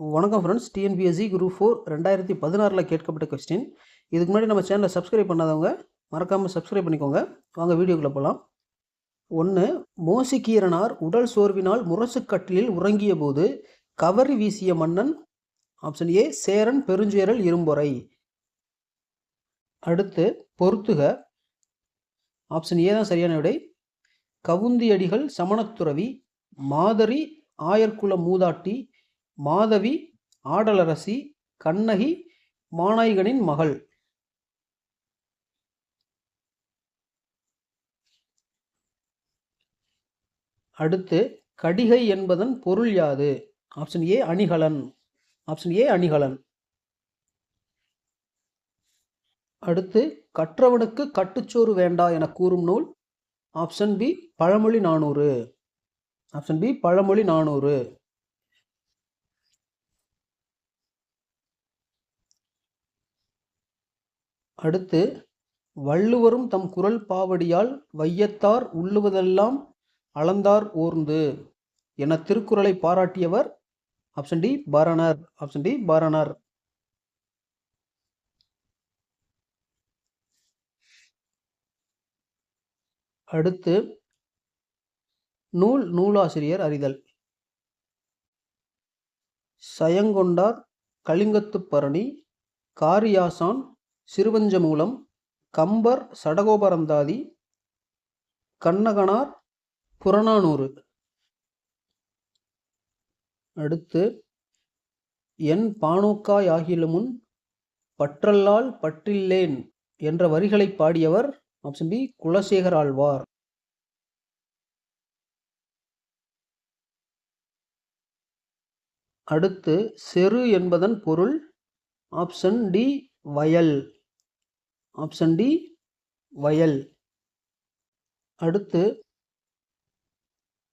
வணக்கம் friends TNPSC group four ரெண்டாயிரத்தி பதினாறில் கேட்கப்பட்ட கொஸ்டின் இதுக்கு முன்னாடி நம்ம சேனலை சப்ஸ்கிரைப் பண்ணாதவங்க மறக்காமல் சப்ஸ்கிரைப் பண்ணிக்கோங்க. வாங்க வீடியோக்குள்ளே போகலாம் ஒன்று மோசிகீரனார் உடல் சோர்வினால் முரசுக்கட்டிலில் உறங்கிய போது கவரி வீசிய மன்னன் ஆப்ஷன் ஏ சேரன் பெருஞ்சேரல் இரும்பொறை. அடுத்து பொறுத்துக. ஆப்ஷன் ஏ தான் சரியான விடை. கவுந்தியடிகள் சமணத்துறவி மாதரி ஆயர்குல மூதாட்டி மாதவி ஆடலரசி கண்ணகி மாநாய்கனின் மகள். அடுத்து கடிகை என்பதன் பொருள் யாது? ஆப்ஷன் ஏ அணிகலன். ஆப்ஷன் ஏ அணிகலன். அடுத்து கற்றவனுக்கு கட்டுச்சோறு வேண்டா என கூறும் நூல். ஆப்ஷன் பி பழமொழி நானூறு. ஆப்ஷன் பி பழமொழி நானூறு. அடுத்து வள்ளுவரும் தம் குரல் பாவடியால் வையத்தார் உள்ளுவதெல்லாம் அளந்தார் ஓர்ந்து என திருக்குறளை பாராட்டியவர் option D Paranar option D Paranar அடுத்து நூல் நூலாசிரியர் அறிதல். சயங்கொண்டார் கலிங்கத்துப்பரணி காரியாசான் சிறுவஞ்சமூலம் கம்பர் சடகோபரந்தாதி கண்ணகனார் புறநானூறு. அடுத்து என் பானோக்காயாகிலுமுன் பற்றல்லால் பற்றில்லேன் என்ற வரிகளை பாடியவர் ஆப்ஷன் பி குலசேகர் ஆழ்வார். அடுத்து செரு என்பதன் பொருள் ஆப்ஷன் டி வயல். ஆப்ஷன் டி வயல். அடுத்து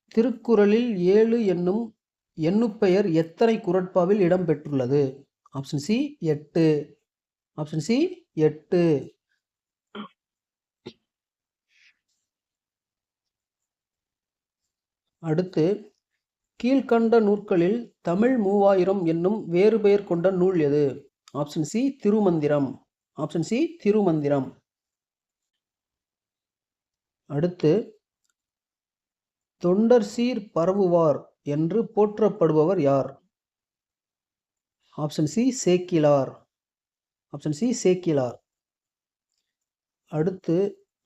திருக்குறளில் ஏழு என்னும் எண்ணுப்பெயர் எத்தனை குரட்பாவில் இடம்பெற்றுள்ளது? ஆப்ஷன் சி எட்டு. ஆப்ஷன் சி எட்டு. அடுத்து கீழ்கண்ட நூற்களில் தமிழ் மூவாயிரம் என்னும் வேறு பெயர் கொண்ட நூல் எது? Option C Thirumanthiram option C Thirumanthiram அடுத்து தொண்டர் சீர் பரவுவார் என்று போற்றப்படுபவர் யார்? Option C Sekkizhar option C Sekkizhar அடுத்து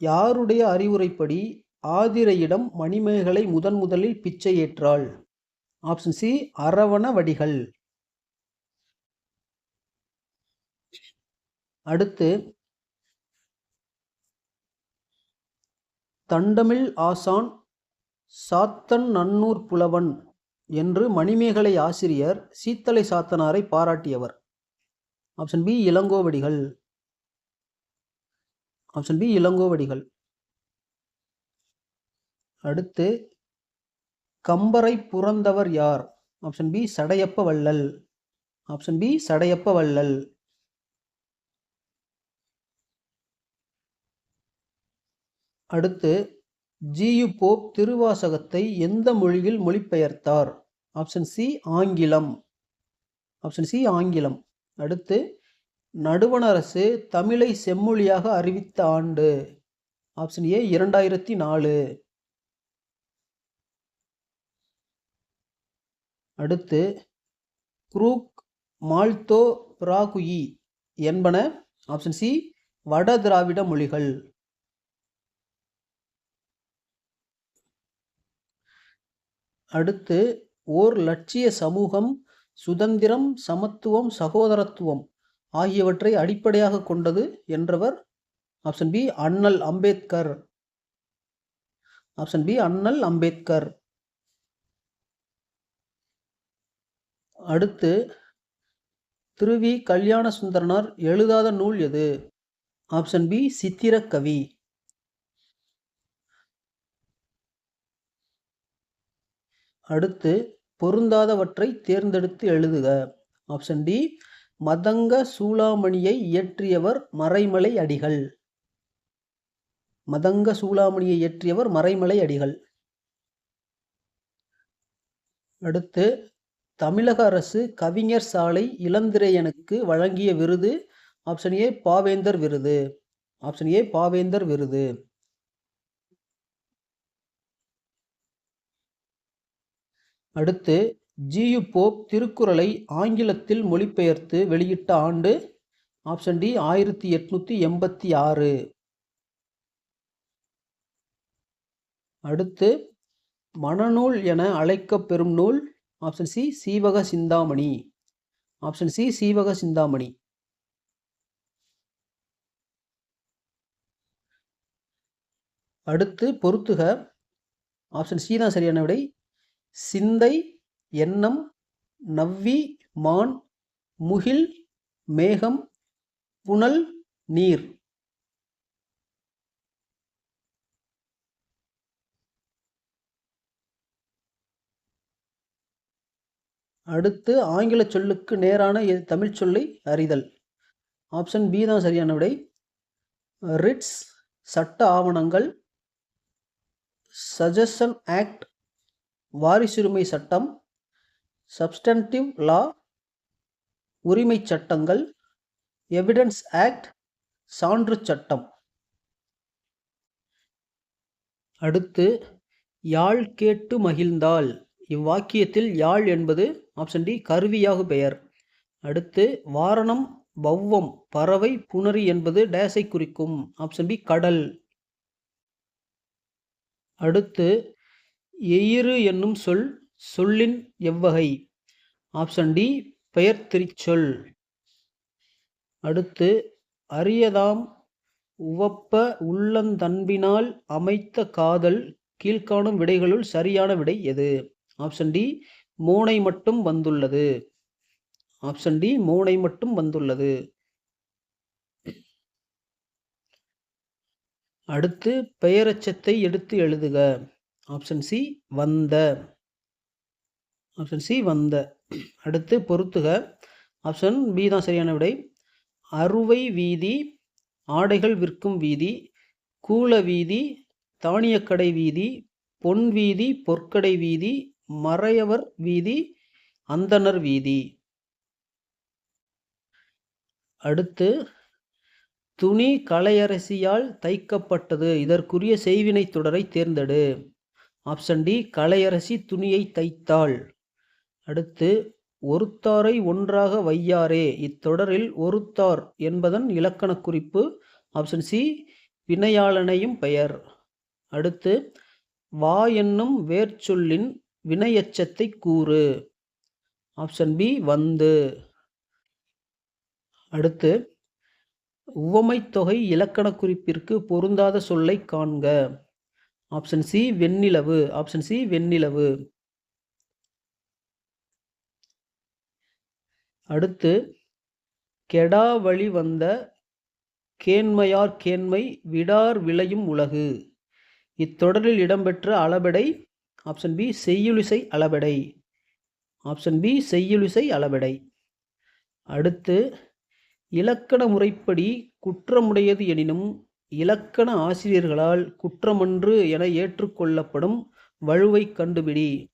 யாருடைய அறிவுரைப்படி ஆதிரையிடம் மணிமேகலை முதன் முதலில் பிச்சை ஏற்றாள்? Option C Aravana Vadigal. அடுத்து தண்டமிழ் ஆசான் சாத்தன் நன்னூர் புலவன் என்று மணிமேகலை ஆசிரியர் சீத்தலை சாத்தனாரை பாராட்டியவர். Option B Ilangovadigal. Option B Ilangovadigal. அடுத்து கம்பரை புறந்தவர் யார்? ஆப்ஷன் பி சடையப்ப வள்ளல். ஆப்ஷன் பி சடையப்ப வள்ளல். அடுத்து ஜியு போப் திருவாசகத்தை எந்த மொழியில் மொழிபெயர்த்தார்? ஆப்ஷன் சி ஆங்கிலம். ஆப்ஷன் சி ஆங்கிலம். அடுத்து நடுவணரசு தமிழை செம்மொழியாக அறிவித்த ஆண்டு. ஆப்ஷன் ஏ இரண்டாயிரத்தி நாலு அடுத்து குரூக் மால்தோ பிராகுயி என்பன ஆப்ஷன் சி வட திராவிட மொழிகள். அடுத்து ஓர் லட்சிய சமூகம் சுதந்திரம் சமத்துவம் சகோதரத்துவம் ஆகியவற்றை அடிப்படையாக கொண்டது என்றவர் ஆப்ஷன் பி அண்ணல் அம்பேத்கர். ஆப்ஷன் பி அண்ணல் அம்பேத்கர். அடுத்து திருவி கல்யாண சுந்தரனார் எழுதாத நூல் எது? ஆப்ஷன் பி சித்திரக்கவி. அடுத்து பொருந்தாதவற்றை தேர்ந்தெடுத்து எழுதுக. ஆப்ஷன் டி மதங்க சூளாமணியை இயற்றியவர் மறைமலை அடிகள். மதங்க சூளாமணியை இயற்றியவர் மறைமலை அடிகள். அடுத்து தமிழக அரசு கவிஞர் சாலை இளந்திரையனுக்கு வழங்கிய விருது. ஆப்ஷன் ஏ பாவேந்தர் விருது. ஆப்ஷன் ஏ பாவேந்தர் விருது. அடுத்து ஜியு போப் திருக்குறளை ஆங்கிலத்தில் மொழிபெயர்த்து வெளியிட்ட ஆண்டு ஆப்ஷன் டி ஆயிரத்தி எட்நூற்றி எண்பத்தி ஆறு. அடுத்து மனநூல் என அழைக்கப்பெறும் நூல் option C Seevaka Chintamani. Option C Seevaka Chintamani. அடுத்து பொறுத்துக. ஆப்ஷன் சி தான் சரியான விடை. சிந்தை எண்ணம் நவ்வி மான் முகில் மேகம் புனல் நீர். அடுத்து ஆங்கில சொல்லுக்கு நேரான தமிழ் சொல்லை அறிதல். ஆப்ஷன் பி தான் சரியான விடை. ரிட்ஸ் சட்ட ஆவணங்கள் சஜஷன் ஆக்ட் வாரிசுரிமை சட்டம் சப்ஸ்டன்டிவ் லா உரிமை சட்டங்கள் எவிடன்ஸ் ஆக்ட் சான்று சட்டம். அடுத்து யாழ் கேட்டு மகிழ்ந்தால் இவ்வாக்கியத்தில் யாழ் என்பது ஆப்ஷன் டி கருவியாகு பெயர். அடுத்து வாரணம் பௌவம் பறவை புணரி என்பது டேஸை குறிக்கும். ஆப்ஷன் பி கடல். அடுத்து எயிறு என்னும் சொல் சொல்லின் எவ்வகை. ஆப்ஷன் டி பெயர் திருச்சொல். அடுத்து அரியதாம் உவப்ப உள்ளந்தன்பினால் அமைத்த காதல் கீழ்காணும் விடைகளுள் சரியான விடை எது? ஆப்ஷன் டி மூனை மட்டும் வந்துள்ளது. ஆப்ஷன் டி மூனை மட்டும் வந்துள்ளது. அடுத்து பெயரச்சத்தை எடுத்து எழுதுக. ஆப்ஷன் சி வந்த. ஆப்ஷன் சி வந்த. அடுத்து பொறுத்துக. ஆப்ஷன் பி தான் சரியான விடை. அறுவை வீதி ஆடைகள் விற்கும் வீதி கூல வீதி தானியக்கடை வீதி பொன் வீதி பொற்கடை வீதி மறையவர் வீதி அந்தணர் வீதி. அடுத்து துணி கலையரசியால் தைக்கப்பட்டது. இதற்குரிய செய்வினை தொடரை தேர்ந்தெடு. ஆப்ஷன் டி கலையரசி துணியை தைத்தாள். அடுத்து ஒருத்தாரை ஒன்றாக வையாரே. இத்தொடரில் ஒருத்தார் என்பதன் இலக்கணக் குறிப்பு. ஆப்ஷன் சி வினையாளனையும் பெயர். அடுத்து வா என்னும் வேர்ச்சொல்லின் வினையச்சத்தை கூறு. ஆப்ஷன் பி வந்து. அடுத்து உவமைத் தொகை இலக்கணக் குறிப்பிற்கு பொருந்தாத சொல்லை காண்க. ஆப்ஷன் சி வெண்ணிலவு. ஆப்ஷன் சி வெண்ணிலவு. அடுத்து கெடா வழி வந்த கேண்மையார் கேண்மை விடார் விளையும் உலகு. இத்தொடரில் இடம்பெற்ற அளபெடை. ஆப்ஷன் பி செய்யுளிசை அளபெடை. ஆப்ஷன் பி செய்யுளிசை அளபெடை. அடுத்து இலக்கண முறைப்படி குற்றமுடையது எனினும் இலக்கண ஆசிரியர்களால் குற்றமன்று என ஏற்றுக்கொள்ளப்படும் வலுவை கண்டுபிடி.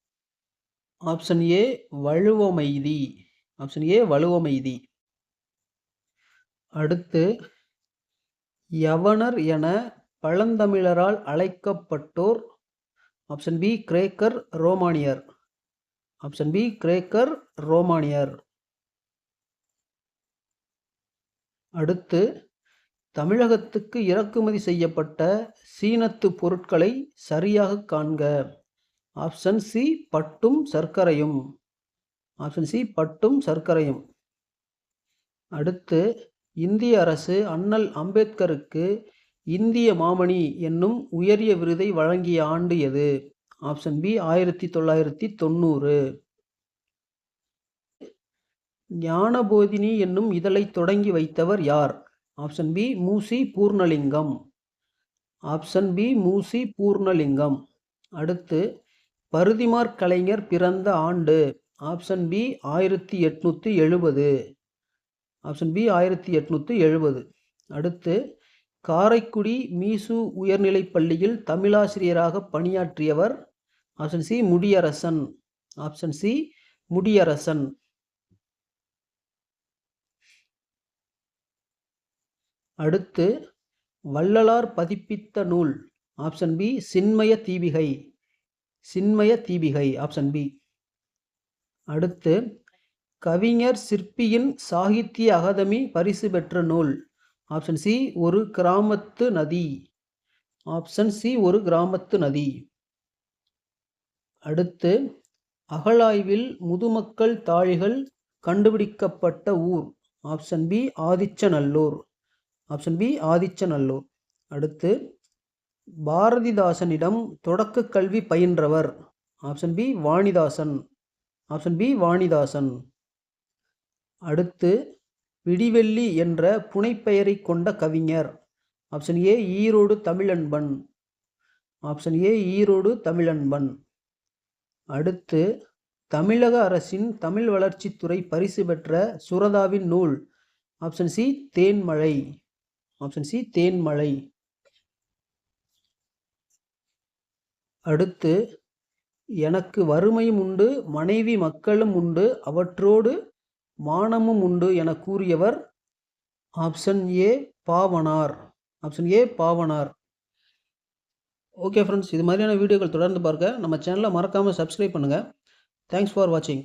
Option A வழுவமைதி. ஆப்ஷன் ஏ வலுவமைதி அடுத்து யவனர் என பழந்தமிழரால் அழைக்கப்பட்டோர். ஆப்ஷன் பி கிரேக்கர் ரோமானியர். ஆப்ஷன் பி கிரேக்கர் ரோமானியர். அடுத்து தமிழகத்துக்கு இறக்குமதி செய்யப்பட்ட சீனத்து பொருட்களை சரியாக காண்க. ஆப்ஷன் சி பட்டும் சர்க்கரையும். ஆப்ஷன் சி பட்டும் சர்க்கரையும். அடுத்து இந்திய அரசு அண்ணல் அம்பேத்கருக்கு இந்திய மாமணி என்னும் உயரிய விருதை வழங்கிய ஆண்டு எது? ஆப்ஷன் பி ஆயிரத்தி தொள்ளாயிரத்தி தொண்ணூறு. ஞானபோதினி என்னும் இதழை தொடங்கி வைத்தவர் யார்? Option B Moosi Poornalingam option B Moosi Poornalingam அடுத்து பருதிமார் கலைஞர் பிறந்த ஆண்டு. ஆப்ஷன் பி ஆயிரத்தி எட்நூற்றி எழுபது. ஆப்ஷன் பி ஆயிரத்தி எட்நூற்றி எழுபது. அடுத்து காரைக்குடி மீசு உயர்நிலைப் பள்ளியில் தமிழாசிரியராக பணியாற்றியவர். Option C Mudiyarasan option C Mudiyarasan அடுத்து வள்ளலார் பதிப்பித்த நூல் option B Chinmaya Deepikai. Chinmaya Deepikai option B அடுத்து கவிஞர் சிற்பியின் சாகித்ய அகாதமி பரிசு பெற்ற நூல் ஆப்ஷன் சி ஒரு கிராமத்து நதி. ஆப்ஷன் சி ஒரு கிராமத்து நதி. அடுத்து அகழாய்வில் முதுமக்கள் தாழிகள் கண்டுபிடிக்கப்பட்ட ஊர் option B Adichanallur. Option B Adichanallur அடுத்து பாரதிதாசனிடம் தொடக்க கல்வி பயின்றவர். Option B Vanidasan. Option B Vanidasan. அடுத்து விடிவெள்ளி என்ற புனைப்பெயரை கொண்ட கவிஞர். Option A Erode Tamizhanban. Option A Erode Tamizhanban. அடுத்து தமிழக அரசின் தமிழ் வளர்ச்சித்துறை பரிசு பெற்ற சுரதாவின் நூல். Option C Thenmazhai. Option C Thenmalai அடுத்து எனக்கு வறுமையும் உண்டு மனைவி மக்களும் உண்டு அவற்றோடு மானமும் உண்டு என கூறியவர். Option A Pavanar. Option A Pavanar. Okay friends இது மாதிரியான வீடியோக்கள் தொடர்ந்து பார்க்க நம்ம சேனலை மறக்காமல் சப்ஸ்கிரைப் பண்ணுங்கள் தேங்க்ஸ் ஃபார் வாட்சிங்